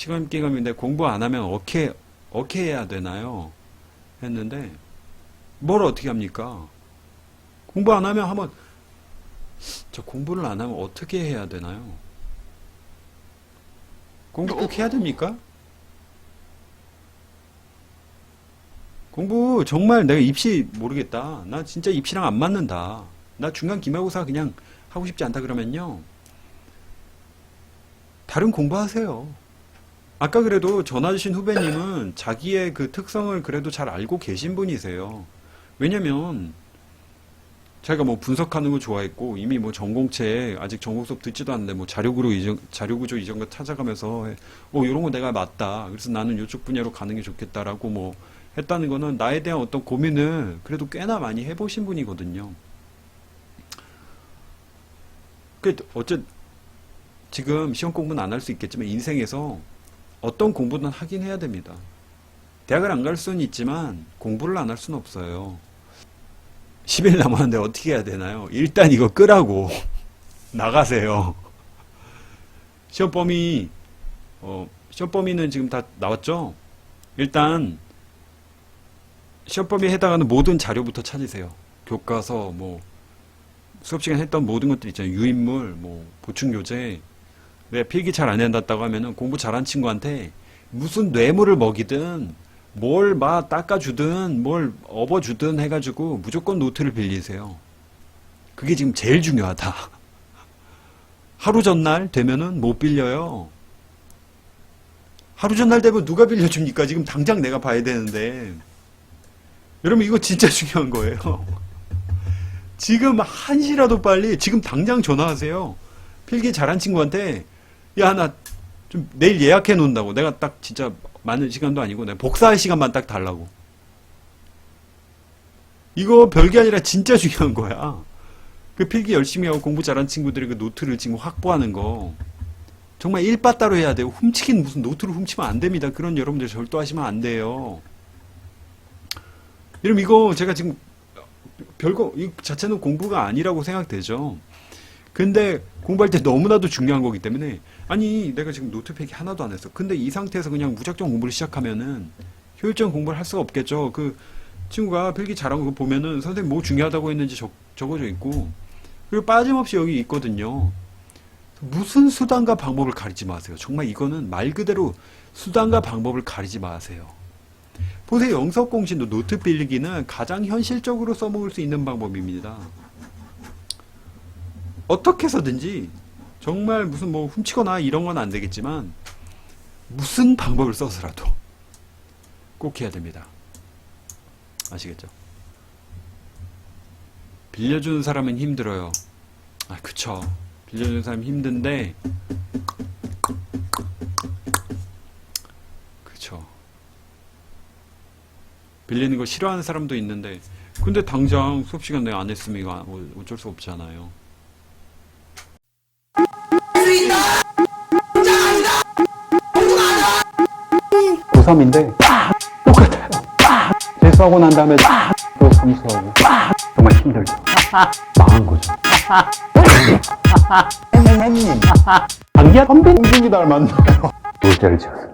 시간기감인데 공부 안 하면 어떻게 어떻게 해야 되나요? 했는데 뭘 어떻게 합니까? 공부 안 하면 한번 저 공부를 안 하면 어떻게 해야 되나요? 공부 꼭 해야 됩니까? 공부 정말 내가 입시 모르겠다. 나 진짜 입시랑 안 맞는다. 나 중간 기말고사 그냥 하고 싶지 않다 그러면요. 다른 공부하세요. 아까 그래도 전화 주신 후배님은 자기의 그 특성을 그래도 잘 알고 계신 분이세요. 왜냐면 자기가 뭐 분석하는 거 좋아했고 이미 뭐 전공채에 아직 전공 수업 듣지도 않는데 뭐 자료구조 이전 자료구조 이전 거 찾아가면서 어 이런 거 내가 맞다. 그래서 나는 이쪽 분야로 가는 게 좋겠다라고 뭐 했다는 거는 나에 대한 어떤 고민을 그래도 꽤나 많이 해보신 분이거든요. 그 어째 지금 시험 공부는 안 할 수 있겠지만 인생에서 어떤 공부는 하긴 해야 됩니다. 대학을 안 갈 수는 있지만 공부를 안 할 수는 없어요. 10일 남았는데 어떻게 해야 되나요? 일단 이거 끄라고 나가세요. 시험 범위 어, 시험 범위는 지금 다 나왔죠? 일단 시험 범위에 해당하는 모든 자료부터 찾으세요. 교과서 뭐 수업 시간 했던 모든 것들 있잖아요. 유인물, 뭐 보충 교재. 내가 필기 잘안 해놨다고 하면은 공부 잘한 친구한테 무슨 뇌물을 먹이든 뭘 막 닦아주든 뭘 업어주든 해가지고 무조건 노트를 빌리세요. 그게 지금 제일 중요하다. 하루 전날 되면은 못 빌려요. 하루 전날 되면 누가 빌려줍니까? 지금 당장 내가 봐야 되는데. 여러분 이거 진짜 중요한 거예요. 지금 한시라도 빨리 지금 당장 전화하세요. 필기 잘한 친구한테 야 나 좀 내일 예약해 놓는다고 내가 딱 진짜 많은 시간도 아니고 내가 복사할 시간만 딱 달라고. 이거 별게 아니라 진짜 중요한 거야. 그 필기 열심히 하고 공부 잘한 친구들이 그 노트를 지금 확보하는 거 정말 일바따로 해야 돼요. 훔치긴 무슨 노트를 훔치면 안 됩니다. 그런 여러분들 절도하시면 안 돼요. 여러분 이거 제가 지금 별거 이 자체는 공부가 아니라고 생각되죠. 근데 공부할 때 너무나도 중요한 거기 때문에 아니 내가 지금 노트 필기 하나도 안 했어. 근데 이 상태에서 그냥 무작정 공부를 시작하면은 효율적인 공부를 할 수가 없겠죠. 그 친구가 필기 잘한 거 보면은 선생님 뭐 중요하다고 했는지 적, 적어져 있고 그리고 빠짐없이 여기 있거든요. 무슨 수단과 방법을 가리지 마세요. 정말 이거는 말 그대로 수단과 방법을 가리지 마세요. 보세요. 영석공신도 노트 빌리기는 가장 현실적으로 써먹을 수 있는 방법입니다. 어떻게 해서든지 정말 무슨 뭐 훔치거나 이런 건 안 되겠지만 무슨 방법을 써서라도 꼭 해야 됩니다. 아시겠죠? 빌려주는 사람은 힘들어요. 아, 그쵸. 빌려주는 사람 힘든데, 그쵸. 빌리는 거 싫어하는 사람도 있는데, 근데 당장 수업 시간 내가 안 했으면 이거 어- 어쩔 수 없잖아요. 3인데 똑같아요. 재수하고 난 다음에 또 삼수하고 정말 힘들죠. 망한 거죠. 햄햄햄님. 장기야 선배 공준이 닮았나요? 놀자를 여러분.